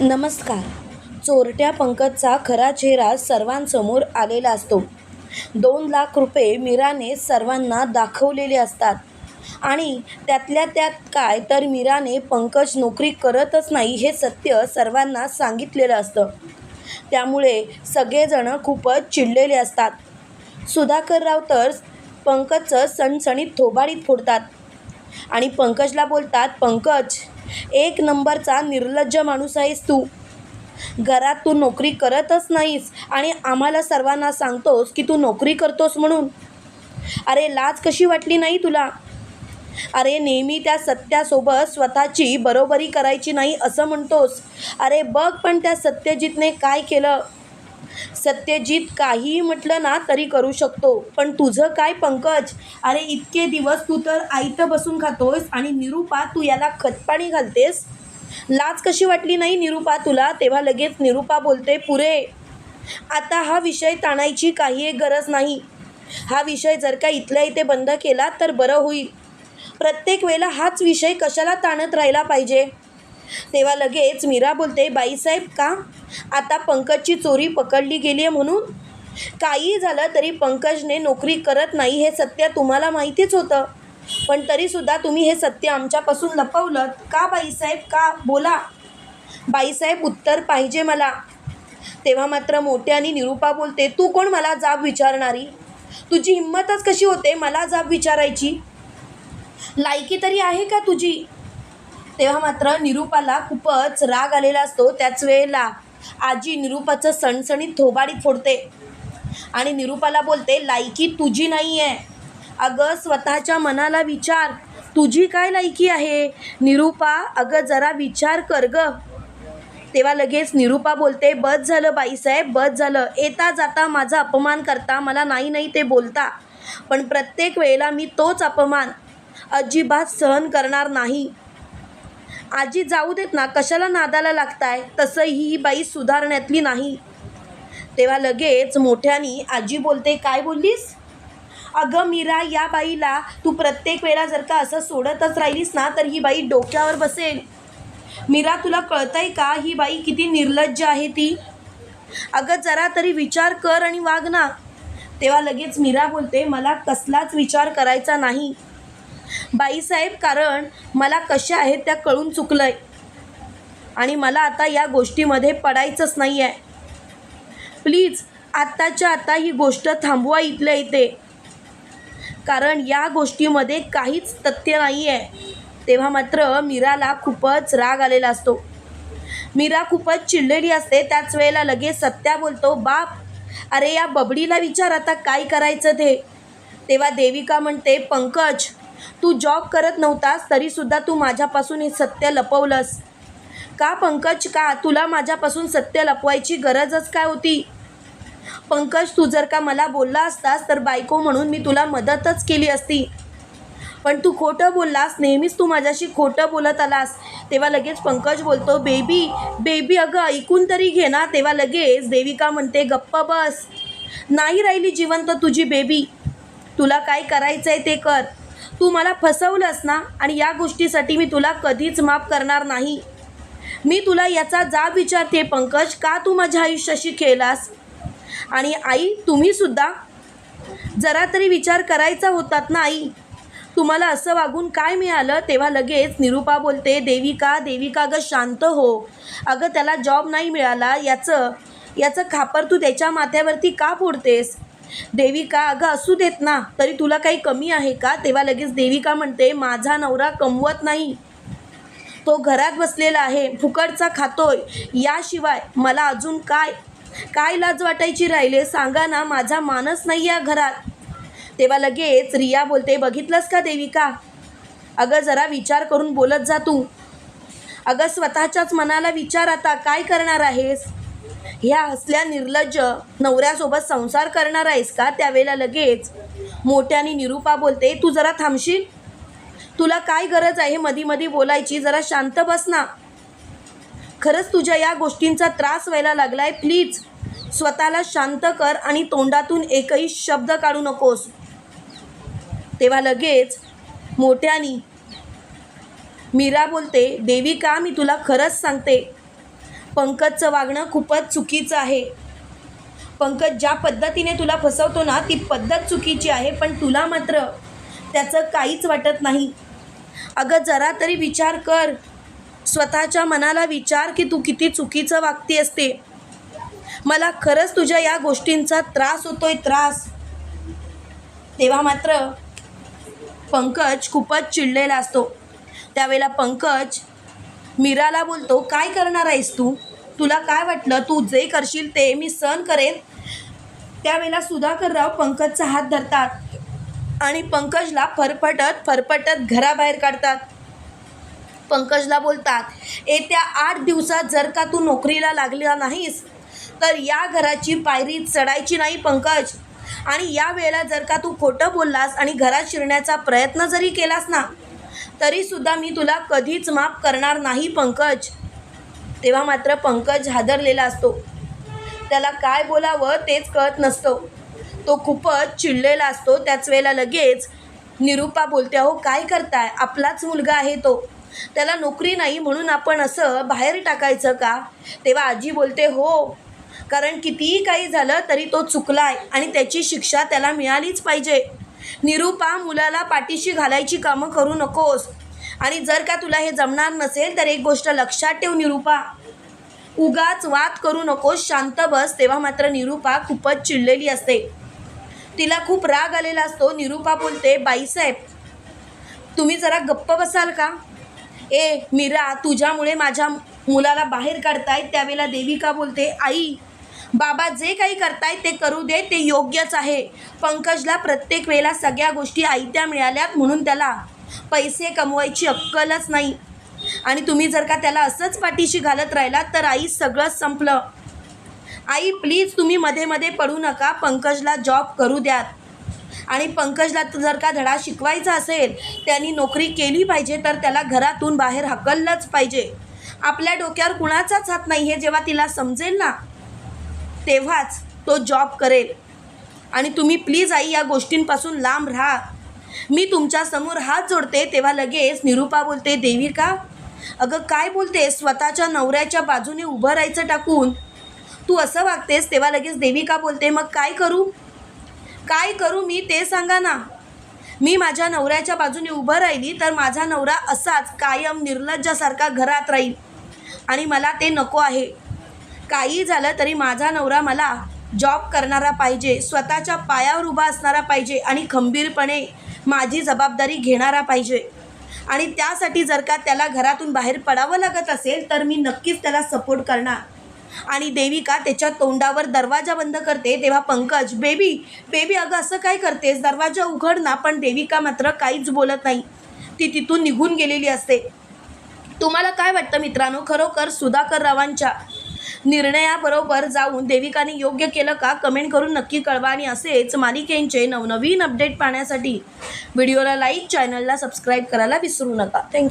नमस्कार. चोरट्या पंकजचा खरा चेहरा सर्वांसमोर आलेला असतो. दोन लाख रुपये मीराने सर्वांना दाखवलेले असतात. आणि त्यातल्या त्यात काय तर मीराने पंकज नोकरी करतच नाही हे सत्य सर्वांना सांगितलेलं असतं. त्यामुळे सगळेजणं खूपच चिडलेले असतात. सुधाकरराव तर पंकजचं सणसणीत थोबाडीत फोडतात. आणि पंकजला बोलतात पंकज एक नंबरचा निर्लज्ज माणूस आहेस तू. घरात तू नोकरी करतच नाहीस आणि आम्हाला सर्वांना सांगतोस की तू नोकरी करतोस म्हणून. अरे लाज कशी वाटली नाही तुला? अरे नेहमी त्या सत्यासोबत स्वतःची बरोबरी करायची नाही असं म्हणतोस. अरे बघ पण त्या सत्यजितने काय केलं. सत्यजित काहीही म्हटलं ना तरी करू शकतो. पण तुझं काय पंकज? अरे इतके दिवस तू तर आईतं बसून खातोस आणि निरूपा तू याला खतपाणी घालतेस? लाज कशी वाटली नाही निरूपा तुला? तेव्हा लगेच निरूपा बोलते पुरे आता हा विषय ताणायची काही एक गरज नाही. हा विषय जर का इथल्या इथे बंद केला तर बरं होईल. प्रत्येक वेळेला हाच विषय कशाला ताणत राहिला पाहिजे? तेव्हा लगेच मीरा बोलते बाईसाहेब का? आता पंकजची चोरी पकडली गेली आहे म्हणून? काही झालं तरी पंकजने नोकरी करत नाही हे सत्य तुम्हाला माहितीच होतं. पण तरीसुद्धा तुम्ही हे सत्य आमच्यापासून लपवलं का बाईसाहेब? का? बोला. बाईसाहेब उत्तर पाहिजे मला. तेव्हा मात्र मोठ्याने निरूपा बोलते तू कोण मला जाब विचारणारी? तुझी हिंमतच कशी होते मला जाब विचारायची? लायकी तरी आहे का तुझी? तेव्हा मात्र निरूपाला खूपच राग आलेला असतो त्याच वेळेला. आजी निरूपाचं सणसणीत थोबाडी फोडते. आणि निरूपाला बोलते लायकी तुझी नाही आहे अगं स्वतःच्या मनाला विचार. तुझी काय लायकी आहे? निरूपा अगं जरा विचार कर ग. तेव्हा लगेच निरूपा बोलते बस झालं बाईसाहेब बस झालं. येता जाता माझा अपमान करता मला नाही नाही ते बोलता. पण प्रत्येक वेळेला मी तोच अपमान. अजिबात सहन करणार नाही. आजी जाऊ देत ना कशाला नादाला लागताय? तसंही ही बाई सुधारण्यातली नाही. तेव्हा लगेच मोठ्यानी आजी बोलते काय बोललीस? अगं मीरा या बाईला तू प्रत्येक वेळा जर का असं सोडतच राहिलीस ना तर ही बाई डोक्यावर बसेल. मीरा तुला कळतंय का ही बाई किती निर्लज्ज आहे ती? अगं जरा तरी विचार कर आणि वाग ना. तेव्हा लगेच मीरा बोलते मला कसलाच विचार करायचा नाही. बाईसाहेब कारण मला कशा आहेत त्या कळून चुकलंय. आणि मला आता या गोष्टीमध्ये पडायचंच नाही आहे प्लीज आत्ताच्या आता ही गोष्ट थांबवा इथल्या इथे. कारण या गोष्टीमध्ये काहीच तथ्य नाही आहे तेव्हा मात्र मीराला खूपच राग आलेला असतो. मीरा खूपच चिडलेली असते. त्याच वेळेला लगेच सत्या बोलतो बाप अरे या बबडीला विचार आता काय करायचं ते? तेव्हा देविका म्हणते पंकज तू जॉब करत नव्हतास तरीसुद्धा तू माझ्यापासून हे सत्य लपवलंस. का पंकज का तुला माझ्यापासून सत्य लपवायची गरजच काय होती? पंकज तू जर का मला बोलला असतास तर बायको म्हणून मी तुला मदतच केली असती. पण तू खोटं बोललास नेहमीच तू माझ्याशी खोटं बोलत आलास. तेव्हा लगेच पंकज बोलतो बेबी बेबी अगं ऐकून तरी घे ना. तेव्हा लगेच देविका म्हणते गप्प बस. नाही राहिली जिवंत तुझी बेबी. तुला काय करायचं आहे ते कर. तू मला फसवलंस ना आणि या गोष्टीसाठी मी तुला कधीच माफ करणार नाही. मी तुला याचा जाब विचारते पंकज. का तू माझ्या आयुष्याशी खेळलास? आणि आई तुम्हीसुद्धा जरा तरी विचार करायचा होतात ना आई. तुम्हाला असं वागून काय मिळालं? तेव्हा लगेच निरूपा बोलते देविका देविका ग शांत हो. अगं त्याला जॉब नाही मिळाला. याचं याचं खापर तू त्याच्या माथ्यावरती का फोडतेस? देविका अगं असू देत ना तरी तुला काही कमी आहे का? तेव्हा लगेच देविका म्हणते माझा नवरा कमवत नाही. तो घरात बसलेला आहे फुकटचा खातोय. याशिवाय मला अजून काय काय लाज वाटायची राहिले? सांगा ना माझा मानस नाही या घरात. तेव्हा लगेच रिया बोलते बघितलंस का देविका? अगं जरा विचार करून बोलत जा तू. अगं स्वतःच्याच मनाला विचार आता काय करणार आहेस? ह्या हसल्या निर्लज्ज नवऱ्यासोबत संसार करणार आहेस का? त्यावेळेला लगेच. मोठ्याने निरूपा बोलते तू जरा थांबशील? तुला काय गरज आहे? मधी मधी बोलायची जरा शांत बस ना. खरंच तुझ्या या गोष्टींचा त्रास व्हायला लागलाय प्लीज. स्वतःला शांत कर आणि तोंडातून एकही शब्द काढू नकोस. तेव्हा लगेच मोठ्यानी मीरा बोलते देवी का मी तुला खरंच सांगते? पंकजचं वागणं खूपच चुकीचं आहे. पंकज ज्या पद्धतीने तुला फसवतो ना ती पद्धत चुकीची आहे पण तुला मात्र त्याचं काहीच वाटत नाही. अगं जरा तरी विचार कर. स्वतःच्या मनाला विचार की तू किती चुकीचं वागती असते. मला खरंच तुझ्या या गोष्टींचा त्रास होतोय त्रास. तेव्हा मात्र पंकज खूपच चिडलेला असतो. त्यावेळेला पंकज मीराला बोलतो काय करणार आहेस तू? तुला काय वाटलं? तू जे करशील ते मी सहन करेन. त्यावेळेला सुधाकरराव पंकजचा हात धरतात आणि पंकजला फरफटत फरफटत घराबाहेर काढतात. पंकजला बोलतात येत्या आठ दिवसात जर का तू नोकरीला लागला नाहीस तर या घराची पायरी चढायची नाही पंकज. आणि या वेळेला जर का तू खोटं बोललास आणि घरात शिरण्याचा प्रयत्न जरी केलास ना तरीसुद्धा मी तुला कधीच माफ करणार नाही पंकज. तेव्हा मात्र पंकज हादरलेला असतो. त्याला काय बोलावं तेच कळत नसतं. तो खूपच चिडलेला असतो. त्याच वेळेला लगेच निरूपा बोलते अहो काय करताय? आपलाच मुलगा आहे तो. त्याला नोकरी नाही म्हणून आपण असं बाहेर टाकायचं का? तेव्हा आजी बोलते हो कारण कितीही काही झालं तरी तो चुकला आहे आणि त्याची शिक्षा त्याला मिळालीच पाहिजे. निरूपा मुलाला पाठीशी घालायची कामं करू नकोस. आणि जर का तुला हे जमणार नसेल तर एक गोष्ट लक्षात ठेव निरूपा. उगाच वाद करू नकोस शांत बस. तेव्हा मात्र निरूपा खूपच चिडलेली असते. तिला खूप राग आलेला असतो. निरूपा बोलते बाईसाहेब तुम्ही जरा गप्प बसाल का? ए मीरा तुझ्यामुळे माझ्या मुलाला बाहेर काढतायत त्यावेळेला देविका बोलते आई बाबा जे काही करताय ते करू दे ते योग्यच आहे. पंकजला प्रत्येक वेळेला सगळ्या गोष्टी आयत्या मिळाल्यात म्हणून त्याला पैसे कमवायची अक्कलच नाही. आणि तुम्ही जर का त्याला असंच पाठीशी घालत राहिलात तर आई सगळंच संपलं. आई प्लीज तुम्ही मध्ये मध्ये पडू नका पंकजला जॉब करू द्यात. आणि पंकजला जर का धडा शिकवायचा असेल त्यांनी नोकरी केली पाहिजे तर त्याला घरातून बाहेर हकललंच पाहिजे. आपल्या डोक्यावर कुणाचाच हात नाही हे जेव्हा तिला समजेल ना तेव्हाच तो जॉब करेल. आणि तुम्ही प्लीज आई या गोष्टींपासून लांब राहा. मी तुमच्यासमोर हात जोडते तेव्हा लगेच निरूपा बोलते देविका अगं काय बोलते स्वतःच्या नवऱ्याच्या बाजूने उभं राहायचं टाकून. तू असं वागतेस तेव्हा लगेच देविका बोलते? मग काय करू? काय करू मी ते सांगा ना. मी माझ्या नवऱ्याच्या बाजूने उभं राहिली तर माझा नवरा असाच कायम निर्लज्जासारखा घरात राहील. आणि मला ते नको आहे. काही झालं तरी माझा नवरा मला जॉब करणारा पाहिजे स्वतःच्या पायावर उभा असणारा पाहिजे आणि खंबीरपणे माझी जबाबदारी घेणारा पाहिजे. आणि त्यासाठी जर का त्याला घरातून बाहेर पडावं लागत असेल तर मी नक्कीच त्याला सपोर्ट करणार. आणि देविका त्याच्या तोंडावर दरवाजा बंद करते तेव्हा पंकज बेबी बेबी अगं असं काय करतेस? दरवाजा उघड ना पण देविका मात्र काहीच बोलत नाही. ती तिथून निघून गेलेली असते. तुम्हाला काय वाटतं मित्रांनो? खरोखर सुधाकर रावांच्या निर्णयाबरोबर जाऊन देविकाने योग्य केलं का कमेंट करून नक्की कळवा आणि असेच मालिकेंचे नवनवीन अपडेट पाहण्यासाठी व्हिडिओला लाईक चॅनलला सबस्क्राईब करायला विसरू नका. थँक्यू